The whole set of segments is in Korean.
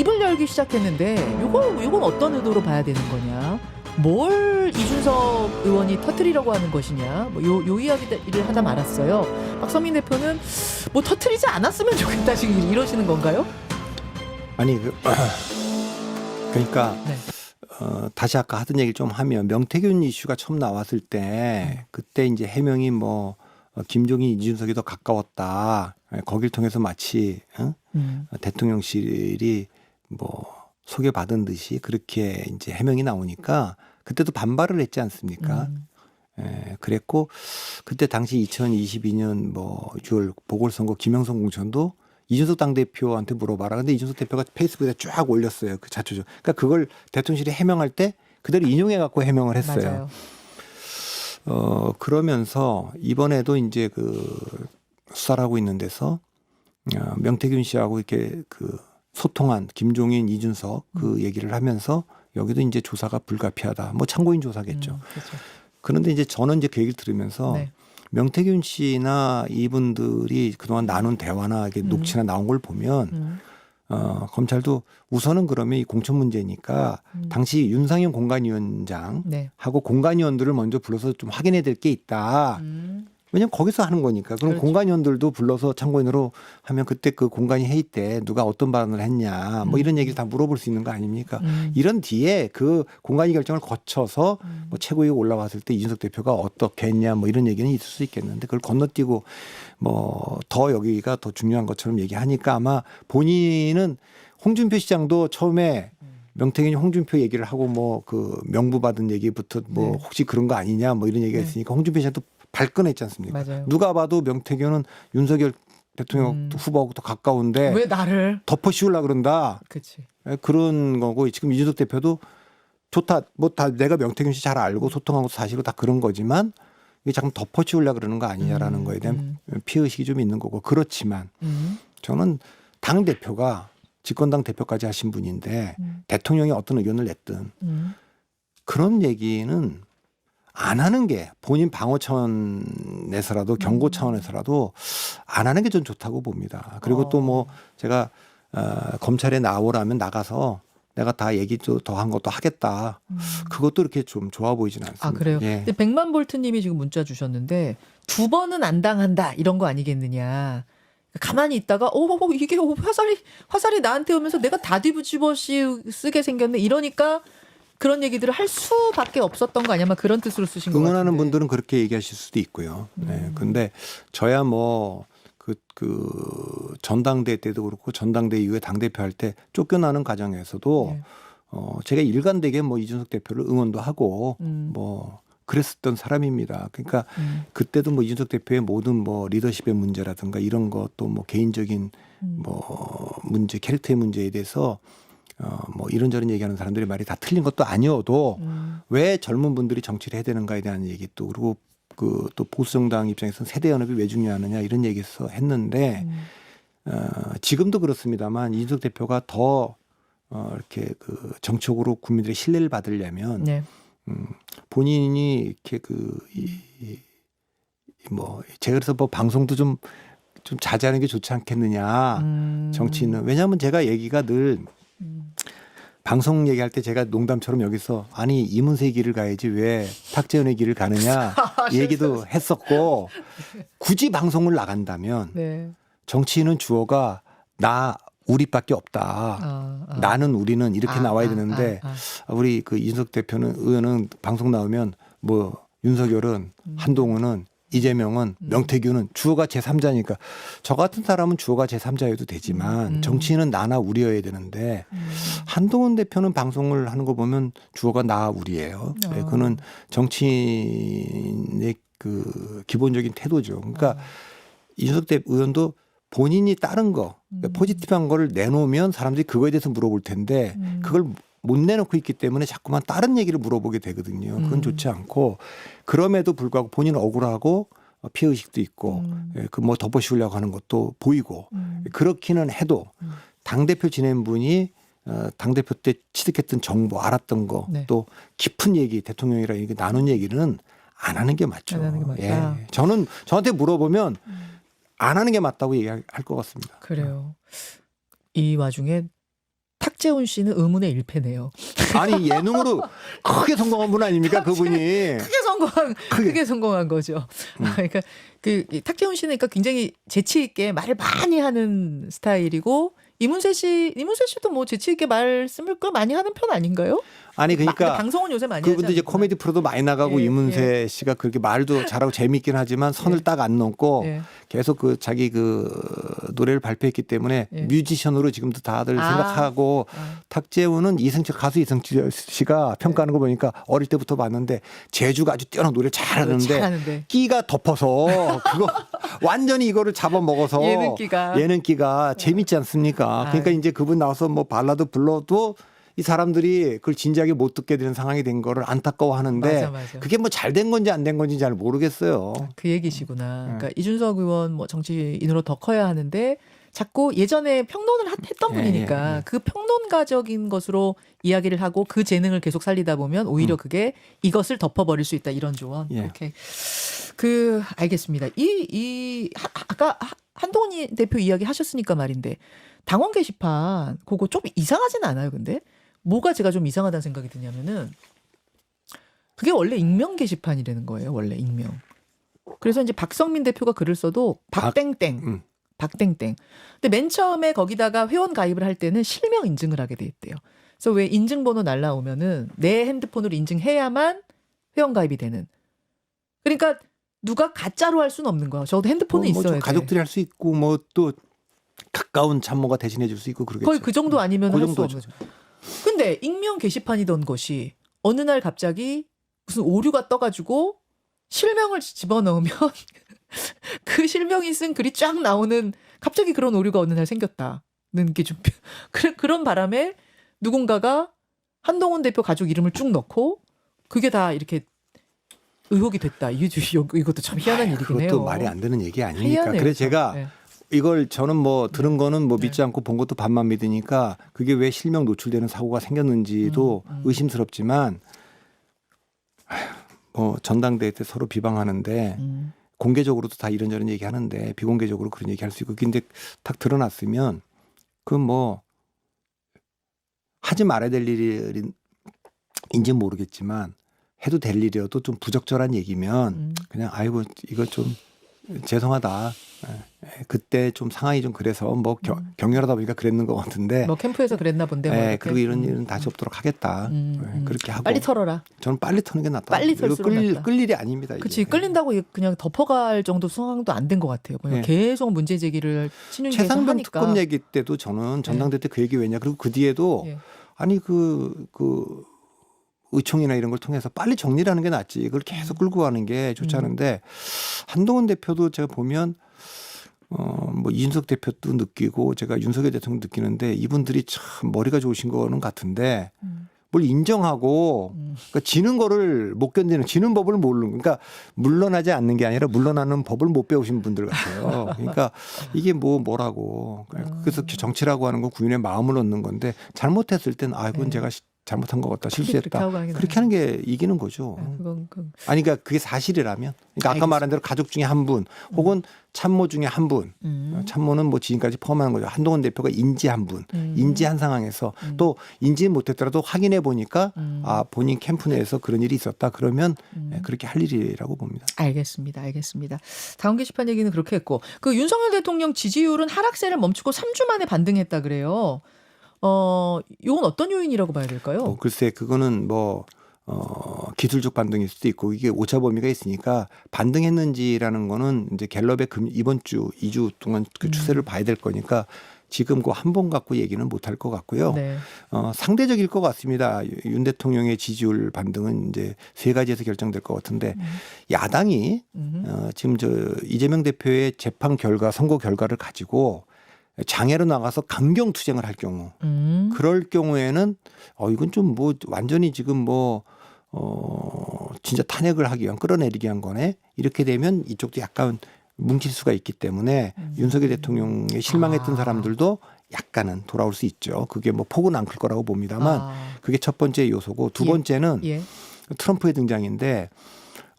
입을 열기 시작했는데 요거 요건 어떤 의도로 봐야 되는 거냐? 뭘 이준석 의원이 터트리려고 하는 것이냐? 뭐요 요 이야기를 하다 말았어요. 박성민 대표는 뭐 터트리지 않았으면 좋겠다 지금 이러시는 건가요? 아니 그, 그러니까 네. 어, 다시 아까 하던 얘기를 좀 하면 명태균 이슈가 처음 나왔을 때 그때 이제 해명이 뭐 어, 김종인 이준석이 더 가까웠다. 예, 거길 통해서 마치 어? 음. 대통령실이 뭐 소개받은 듯이 그렇게 이제 해명이 나오니까 그때도 반발을 했지 않습니까? 음. 예, 그랬고 그때 당시 2022년 뭐 6월 보궐선거 김영선 공천도 이준석 당대표한테 물어봐라. 근데 이준석 대표가 페이스북에 쫙 올렸어요. 그 자초죠. 그러니까 그걸 대통령실이 해명할 때 그대로 인용해 갖고 해명을 했어요. 맞아요. 어 그러면서 이번에도 이제 그 수사를 하고 있는 데서 어, 명태균 씨하고 이렇게 그 소통한 김종인, 이준석 그 얘기를 하면서 여기도 이제 조사가 불가피하다. 뭐 참고인 조사겠죠. 음, 그렇죠. 그런데 이제 저는 이제 그 얘기를 들으면서 네. 명태균 씨나 이분들이 그동안 나눈 대화나 이게 음. 녹취나 나온 걸 보면 음. 어, 검찰도 우선은 그러면 이 공천 문제니까 음. 당시 윤상현 공관위원장 네. 하고 공관위원들을 먼저 불러서 좀 확인해야 될 게 있다. 음. 왜냐면 거기서 하는 거니까. 그럼 그렇죠. 공관위원들도 불러서 참고인으로 하면 그때 그 공관위 회의 때 누가 어떤 발언을 했냐 뭐 음. 이런 얘기를 다 물어볼 수 있는 거 아닙니까? 음. 이런 뒤에 그 공관위 결정을 거쳐서 음. 뭐 최고위가 올라왔을 때 이준석 대표가 어떻게 했냐 뭐 이런 얘기는 있을 수 있겠는데 그걸 건너뛰고 뭐 더 여기가 더 중요한 것처럼 얘기하니까 아마 본인은 홍준표 시장도 처음에 명태균이 홍준표 얘기를 하고 뭐 그 명부 받은 얘기부터 뭐 네. 혹시 그런 거 아니냐 뭐 이런 얘기가 네. 있으니까 홍준표 시장도 발끈했지 않습니까? 맞아요. 누가 봐도 명태균은 윤석열 대통령 음. 후보하고 더 가까운데 왜 나를? 덮어 씌우려 그런다. 그치. 예, 그런 거고 지금 이준석 대표도 좋다 뭐 다 내가 명태균 씨 잘 알고 소통하고 사실은 다 그런 거지만 이게 자꾸 덮어치우려 그러는 거 아니냐라는 음, 거에 대한 음. 피해 의식이 좀 있는 거고 그렇지만 음. 저는 당 대표가 집권당 대표까지 하신 분인데 음. 대통령이 어떤 의견을 냈든 음. 그런 얘기는 안 하는 게 본인 방어 차원에서라도 경고 음. 차원에서라도 안 하는 게좀 좋다고 봅니다. 그리고 어. 또뭐 제가 어, 검찰에 나오라면 나가서 내가 다 얘기 더 한 것도 하겠다. 음. 그것도 이렇게 좀 좋아 보이진 않습니다. 아 그래요. 예. 근데 백만 볼트님이 지금 문자 주셨는데 두 번은 안 당한다 이런 거 아니겠느냐. 가만히 있다가 오 이게 화살이 화살이 나한테 오면서 내가 다 뒤집어 쓰게 생겼네 이러니까 그런 얘기들을 할 수밖에 없었던 거 아니야? 막 그런 뜻으로 쓰신 거 응원하는. 분들은 그렇게 얘기하실 수도 있고요. 네. 음. 근데 저야 뭐 그, 그 전당대 때도 그렇고 전당대 이후에 당대표 할 때 쫓겨나는 과정에서도 네. 어, 제가 일관되게 뭐 이준석 대표를 응원도 하고 음. 뭐 그랬었던 사람입니다. 그러니까 음. 그때도 뭐 이준석 대표의 모든 뭐 리더십의 문제라든가 이런 것도 뭐 개인적인 음. 뭐 문제, 캐릭터의 문제에 대해서 어, 뭐 이런저런 얘기하는 사람들의 말이 다 틀린 것도 아니어도 음. 왜 젊은 분들이 정치를 해야 되는가에 대한 얘기 또 그리고 그 또 보수 정당 입장에서는 세대 연합이 왜 중요하느냐 이런 얘기에서 했는데 음. 어, 지금도 그렇습니다만 이준석 대표가 더 어, 이렇게 그 정치적으로 국민들의 신뢰를 받으려면 네. 음, 본인이 이렇게 그, 이, 이, 뭐, 제가 그래서 뭐 방송도 좀, 좀 자제하는 게 좋지 않겠느냐. 음. 정치인은. 왜냐하면 제가 얘기가 늘 음. 방송 얘기할 때 제가 농담처럼 여기서 아니, 이문세 길을 가야지 왜 탁재훈의 길을 가느냐. 이 얘기도 했었고 굳이 방송을 나간다면 네. 정치인은 주어가 나, 우리밖에 없다. 아, 아. 나는 우리는 이렇게 아, 나와야 아, 되는데 아, 아. 우리 그 이준석 대표는 의원은 방송 나오면 뭐 윤석열은 음. 한동훈은 이재명은 음. 명태균은 주어가 제3자니까 저 같은 사람은 주어가 제3자여도 되지만 음. 정치인은 나나 우리여야 되는데 음. 한동훈 대표는 방송을 하는 거 보면 주어가 나 우리예요. 네, 어. 그거는 정치인의 그 기본적인 태도죠. 그러니까 어. 이준석 대 의원도 본인이 다른 거 그러니까 음. 포지티브한 거를 내놓으면 사람들이 그거에 대해서 물어볼 텐데 음. 그걸 못 내놓고 있기 때문에 자꾸만 다른 얘기를 물어보게 되거든요. 그건 음. 좋지 않고 그럼에도 불구하고 본인은 억울하고 어, 피해 의식도 있고 음. 그뭐 덮어씌우려고 하는 것도 보이고 음. 그렇기는 해도 음. 당 대표 지낸 분이 어, 당 대표 때 취득했던 정보 알았던 거 네. 또 깊은 얘기 대통령이랑 이렇게 나눈 얘기는 안 하는 게 맞죠. 안 하는 게 맞다. 예. 저는 저한테 물어보면 음. 안 하는 게 맞다고 얘기할 것 같습니다. 그래요. 이 와중에 탁재훈 씨는 의문의 일패네요. 아니 예능으로 크게 성공한 분 아닙니까 그분이? 크게 성공한 크게. 크게 성공한 거죠. 음. 아, 그러니까 그이 탁재훈 씨는 그러니까 굉장히 재치 있게 말을 많이 하는 스타일이고 이문세 씨 이문세 씨도 뭐 재치 있게 말씀을 꽤 많이 하는 편 아닌가요? 아니 마- 그러니까 방송은 요새 많이 그분도 이제? 코미디 프로도 많이 나가고 예, 이문세 씨가 그렇게 말도 잘하고 재밌긴 하지만 선을 예. 딱안 넘고 예. 계속 그 자기 그 노래를 발표했기 때문에 예. 뮤지션으로 지금도 다들 아. 생각하고 아, 탁재훈은 이승철 가수 이승철 씨가 평가하는 거 보니까 어릴 때부터 봤는데 제주가 아주 뛰어난 노래를 잘하는데 잘하는데 끼가 덮어서 그거 완전히 이거를 잡아먹어서 예능기가. 예능기가 재밌지 않습니까? 그러니까 아유. 이제 그분 나와서 뭐 발라드 불러도 이 사람들이 그걸 진지하게 못 듣게 되는 상황이 된 거를 안타까워하는데 맞아, 맞아. 그게 뭐 잘 된 건지 안 된 건지 잘 모르겠어요. 그 얘기시구나. 네. 그러니까 이준석 의원 뭐 정치인으로 더 커야 하는데 자꾸 예전에 평론을 하- 했던 예, 분이니까 예, 예. 그 평론가적인 것으로 이야기를 하고 그 재능을 계속 살리다 보면 오히려 음. 그게 이것을 덮어버릴 수 있다 이런 조언. 예. 오케이. 그 알겠습니다. 이 이 아까 하- 한동훈 대표 이야기 하셨으니까 말인데 당원 게시판 그거 좀 이상하진 않아요. 근데 뭐가 제가 좀 이상하다는 생각이 드냐면은 그게 원래 익명 게시판이라는 거예요. 원래 익명. 그래서 이제 박성민 대표가 글을 써도 박땡땡, 음. 박땡땡. 근데 맨 처음에 거기다가 회원 가입을 할 때는 실명 인증을 하게 돼 있대요. 그래서 왜 인증번호 날라오면은 내 핸드폰으로 인증해야만 회원 가입이 되는. 그러니까 누가 가짜로 할 수는 없는 거야. 적어도 핸드폰은 뭐, 뭐 있어야 좀 돼. 가족들이 할 수 있고 뭐 또 가까운 참모가 대신해 줄 수 있고 그러겠죠. 거의 그 정도 아니면 그 할수 정도죠. 없는 거죠. 근데 익명 게시판이던 것이 어느 날 갑자기 무슨 오류가 떠가지고 실명을 집어넣으면 그 실명이 쓴 글이 쫙 나오는 갑자기 그런 오류가 어느 날 생겼다는 게 좀 그런 바람에 누군가가 한동훈 대표 가족 이름을 쭉 넣고 그게 다 이렇게 의혹이 됐다. 이 이것도 참 희한한 아유, 일이긴 해요. 그것도 말이 안 되는 얘기 아닙니까? 희한해요, 그래서 참. 제가 네. 이걸 저는 뭐 들은 거는 뭐 네. 믿지 않고 본 것도 반만 믿으니까 그게 왜 실명 노출되는 사고가 생겼는지도 음, 음. 의심스럽지만 아휴, 뭐 전당대회 때 서로 비방하는데 음. 공개적으로도 다 이런저런 얘기하는데 비공개적으로 그런 얘기할 수 있고 근데 딱 드러났으면 그뭐 하지 말아야 될 일인지 모르겠지만 해도 될 일이어도 좀 부적절한 얘기면 음. 그냥 아이고 이거 좀 죄송하다. 예, 그때 좀 상황이 좀 그래서 뭐 겨- 음. 격렬하다 보니까 그랬는 것 같은데. 뭐 캠프에서 그랬나 본데. 뭐 예, 이렇게. 그리고 이런 음. 일은 다시 없도록 하겠다. 음, 예, 음. 그렇게 하고 빨리 털어라. 저는 빨리 터는 게 낫다. 빨리 털수록 끌, 낫다. 끌 일이 아닙니다. 그치 끌린다고 그냥 덮어갈 정도 상황도 안 된 것 같아요. 그냥 예. 계속 문제 제기를 친윤계에서 최상병 하니까. 특검 얘기 때도 저는 전당대 때 그 얘기 왜냐 그리고 그 뒤에도 예. 아니 그그 의총이나 이런 걸 통해서 빨리 정리를 하는 게 낫지 그걸 계속 끌고 가는 게 좋지 음. 않은데 한동훈 대표도 제가 보면 어뭐 이준석 대표도 느끼고 제가 윤석열 대통령 느끼는데 이분들이 참 머리가 좋으신 거는 같은데 음. 뭘 인정하고 음. 그러니까 지는 거를 못 견디는 지는 법을 모르는 그러니까 물러나지 않는 게 아니라 물러나는 법을 못 배우신 분들 같아요. 그러니까 이게 뭐 뭐라고 그래서 정치라고 하는 건 국민의 마음을 얻는 건데 잘못했을 땐아 이건 네. 제가 시- 잘못한 것 같다 그렇게 실수했다 게 그렇게 나아요. 하는 게 이기는 거죠. 네, 그건 그 아니 그러니까 그게 사실이라면 그러니까 아까. 말한 대로 가족 중에 한 분 혹은 참모 중에 한 분 음. 참모는 뭐 지금까지 포함하는 거죠. 한동훈 대표가 인지한 분 음. 인지한 상황에서 음. 또 인지 못했더라도 확인해 보니까 음. 아 본인 캠프 내에서 그런 일이 있었다 그러면 음. 예, 그렇게 할 일이라고 봅니다. 알겠습니다. 알겠습니다. 다음 게시판 얘기는 그렇게 했고 그 윤석열 대통령 지지율은 하락세를 멈추고 3주 만에 반등했다 그래요. 어, 이건 어떤 요인이라고 봐야 될까요? 어, 글쎄 그거는 뭐 어, 기술적 반등일 수도 있고 이게 오차 범위가 있으니까 반등했는지라는 거는 이제 갤럽의 금, 이번 주 2주 동안 그 음. 추세를 봐야 될 거니까 지금 그 한 번 갖고 얘기는 못할 것 같고요. 네. 어, 상대적일 것 같습니다. 윤 대통령의 지지율 반등은 이제 세 가지에서 결정될 것 같은데 음. 야당이 음. 어, 지금 저 이재명 대표의 재판 결과 선거 결과를 가지고 장애로 나가서 강경 투쟁을 할 경우 음. 그럴 경우에는 어 이건 좀 뭐 완전히 지금 뭐 어, 진짜 탄핵을 하기 위한 끌어내리기 위한 거네. 이렇게 되면 이쪽도 약간 뭉칠 수가 있기 때문에 음. 윤석열 대통령에 실망했던 아. 사람들도 약간은 돌아올 수 있죠. 그게 뭐 폭은 안 클 거라고 봅니다만 아, 그게 첫 번째 요소고 두 예. 번째는 예. 트럼프의 등장인데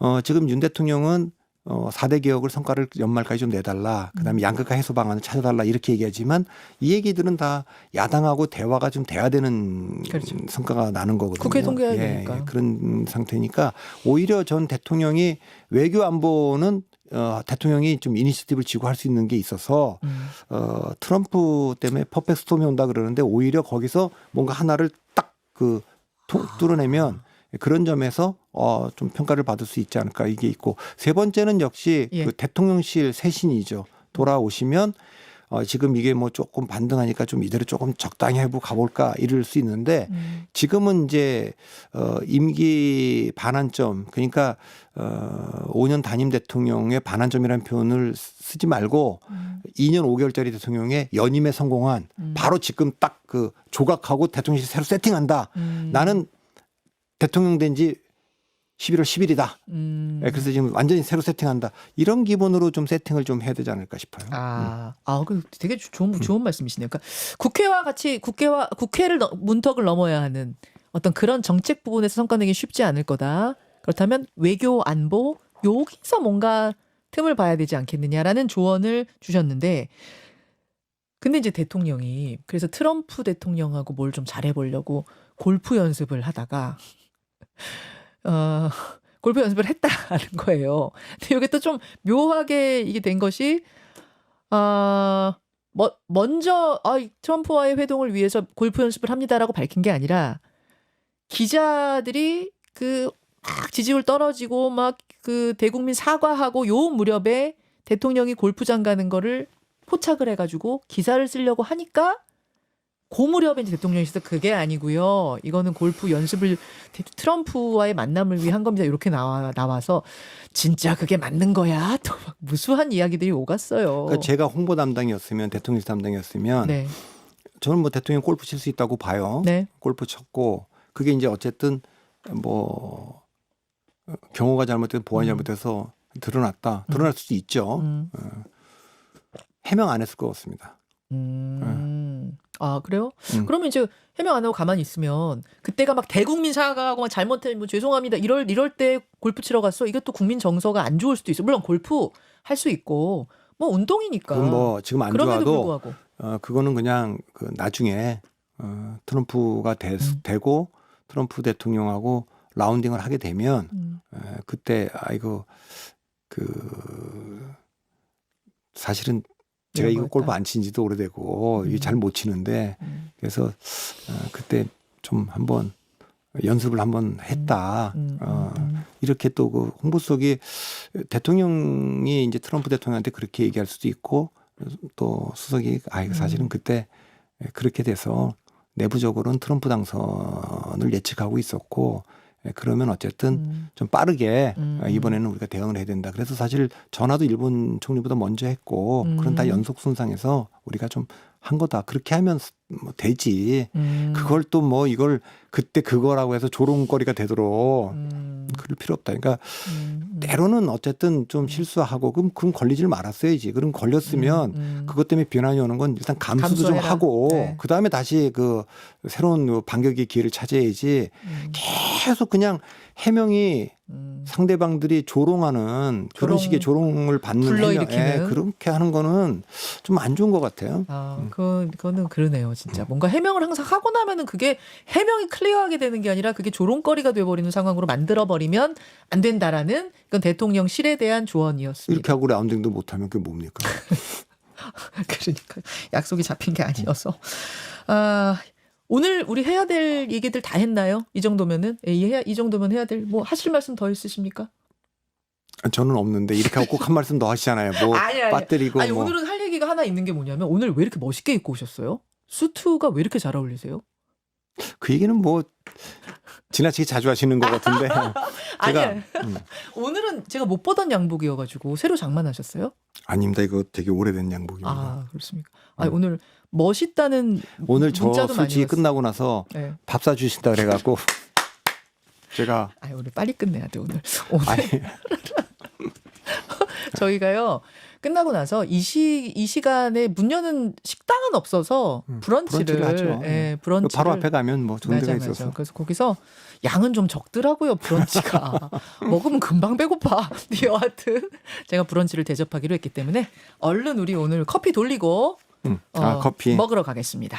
어, 지금 윤 대통령은 어, 4대 개혁을 성과를 연말까지 좀 내달라. 음. 그다음에 양극화 해소 방안을 찾아달라. 이렇게 얘기하지만 이 얘기들은 다 야당하고 대화가 좀 돼야 되는 그렇죠. 성과가 나는 거거든요. 국회 통과해야 예, 되니까. 예, 그런 상태니까 오히려 전 대통령이 외교 안보는 어, 대통령이 좀 이니시티브를 쥐고 할 수 있는 게 있어서 음. 어, 트럼프 때문에 퍼펙트 스톰이 온다 그러는데 오히려 거기서 뭔가 하나를 딱 그 뚫어내면 그런 점에서 어, 좀 평가를 받을 수 있지 않을까 이게 있고 세 번째는 역시 예. 그 대통령실 쇄신이죠. 돌아오시면 어, 지금 이게 뭐 조금 반등하니까 좀 이대로 조금 적당히 해보고 가볼까 이럴 수 있는데 음. 지금은 이제 어 임기 반환점 그러니까 어 5년 단임 대통령의 반환점이라는 표현을 쓰지 말고 음. 2년 5개월짜리 대통령의 연임에 성공한 음. 바로 지금 딱 그 조각하고 대통령실 새로 세팅한다. 음. 나는 대통령 된 지 11월 10일이다. 음. 예, 그래서 지금 완전히 새로 세팅한다. 이런 기본으로 좀 세팅을 좀 해야 되지 않을까 싶어요. 아, 아, 그 되게 주- 좋은 좋은 말씀이시네요. 그러니까 국회와 같이 국회와 국회를 너- 문턱을 넘어야 하는 어떤 그런 정책 부분에서 성과 내기 쉽지 않을 거다. 그렇다면 외교 안보 여기서 뭔가 틈을 봐야 되지 않겠느냐라는 조언을 주셨는데 근데 이제 대통령이 그래서 트럼프 대통령하고 뭘 좀 잘해 보려고 골프 연습을 하다가 어 골프 연습을 했다는 거예요. 근데 이게 또 좀 묘하게 이게 된 것이 아 뭐, 먼저 아, 이 트럼프와의 회동을 위해서 골프 연습을 합니다라고 밝힌 게 아니라 기자들이 그 막 지지율 떨어지고 막 그 대국민 사과하고 요 무렵에 대통령이 골프장 가는 거를 포착을 해가지고 기사를 쓰려고 하니까 그 무렵에 이제 대통령실에서 그게 아니고요. 이거는 골프 연습을 트럼프와의 만남을 위한 겁니다. 이렇게 나와 나와서 진짜 그게 맞는 거야. 또 막 무수한 이야기들이 오갔어요. 그러니까 제가 홍보 담당이었으면 대통령실 담당이었으면 네, 저는 뭐 대통령 골프 칠 수 있다고 봐요. 네, 골프 쳤고 그게 이제 어쨌든 뭐 어, 경호가 잘못돼서 보안이 음. 잘못돼서 드러났다. 드러날 수도 있죠. 음, 해명 안 했을 것 같습니다. 음. 아 그래요? 음. 그러면 이제 해명 안 하고 가만히 있으면 그때가 막 대국민 사과하고 막 잘못해 뭐 죄송합니다 이럴 이럴 때 골프 치러 갔어 또 국민 정서가 안 좋을 수도 있어 물론 골프 할 수 있고 뭐 운동이니까 뭐 지금 안 좋아도 불구하고 어, 그거는 그냥 그 나중에 어, 트럼프가 되, 음. 되고 트럼프 대통령하고 라운딩을 하게 되면 음, 에, 그때 아이고 그 사실은 제가 이거. 골프 안 친 지도 오래되고 음. 잘못 치는데 음, 그래서 어, 그때 좀 한번 연습을 한번 했다. 음, 어, 음, 이렇게 또 그 홍보석이 대통령이 이제 트럼프 대통령한테 그렇게 얘기할 수도 있고 또 수석이 아 이거 사실은 음. 그때 그렇게 돼서 내부적으로는 트럼프 당선을 예측하고 있었고 예, 그러면 어쨌든 음, 좀 빠르게 음, 아, 이번에는 우리가 대응을 해야 된다. 그래서 사실 전화도 일본 총리보다 먼저 했고 음. 그런 다 연속 순상에서 우리가 좀 한 거다. 그렇게 하면 뭐 되지. 음, 그걸 또 뭐 이걸 그때 그거라고 해서 조롱거리가 되도록 음, 그럴 필요 없다. 그러니까 음, 음. 때로는 어쨌든 좀 실수하고 그럼 그럼 걸리질 말았어야지. 그럼 걸렸으면 음, 음. 그것 때문에 비난이 오는 건 일단 감수도 좀 감수해라. 하고 네. 그 다음에 다시 그 새로운 그 반격의 기회를 찾아야지. 음, 계속 그냥 해명이 음. 상대방들이 조롱하는 조롱, 그런 식의 조롱을 받는 불러일으키는. 해명, 예, 그렇게 하는 거는 좀 안 좋은 것 같아요. 아, 음. 그, 그거는 그러네요, 진짜. 뭔가 해명을 항상 하고 나면은 그게 해명이 클리어하게 되는 게 아니라 그게 조롱거리가 돼버리는 상황으로 만들어버리면 안 된다라는 그건 대통령실에 대한 조언이었습니다. 이렇게 하고 라운딩도 못하면 그게 뭡니까? 그러니까 약속이 잡힌 게 아니어서. 아, 오늘 우리 해야 될 얘기들 다 했나요? 이 정도면은? 예, 이, 정도면 해야 될, 뭐 하실 말씀 더 있으십니까? 저는 없는데 이렇게 하고 꼭 한 말씀 더 하시잖아요. 뭐 아니, 아니. 빠뜨리고 아니, 뭐 오늘은 할 얘기가 하나 있는 게 뭐냐면 오늘 왜 이렇게 멋있게 입고 오셨어요? 수트가 왜 이렇게 잘 어울리세요? 그 얘기는 뭐 지나치게 자주 하시는 것 같은데 제가. 음, 오늘은 제가 못 보던 양복이어가지고 새로 장만하셨어요? 아닙니다. 이거 되게 오래된 양복입니다. 아 그렇습니까? 아 음. 오늘 멋있다는 오늘 저 문자도 많이 솔직히 왔어요. 끝나고 나서 네. 밥 사주신다 그래갖고 제가 아 오늘 빨리 끝내야 돼 오늘. 오늘 아니 저희가요 끝나고 나서 이 시 이 시간에 문 여는 식당은 없어서 음, 브런치를, 브런치를 하죠. 예, 예. 브런치를 바로 앞에 가면 뭐 좋은 데가. 있어서. 그래서 거기서 양은 좀 적더라고요, 브런치가. 먹으면 금방 배고파. 여하튼 제가 브런치를 대접하기로 했기 때문에 얼른 우리 오늘 커피 돌리고 음. 아, 어, 커피. 먹으러 가겠습니다.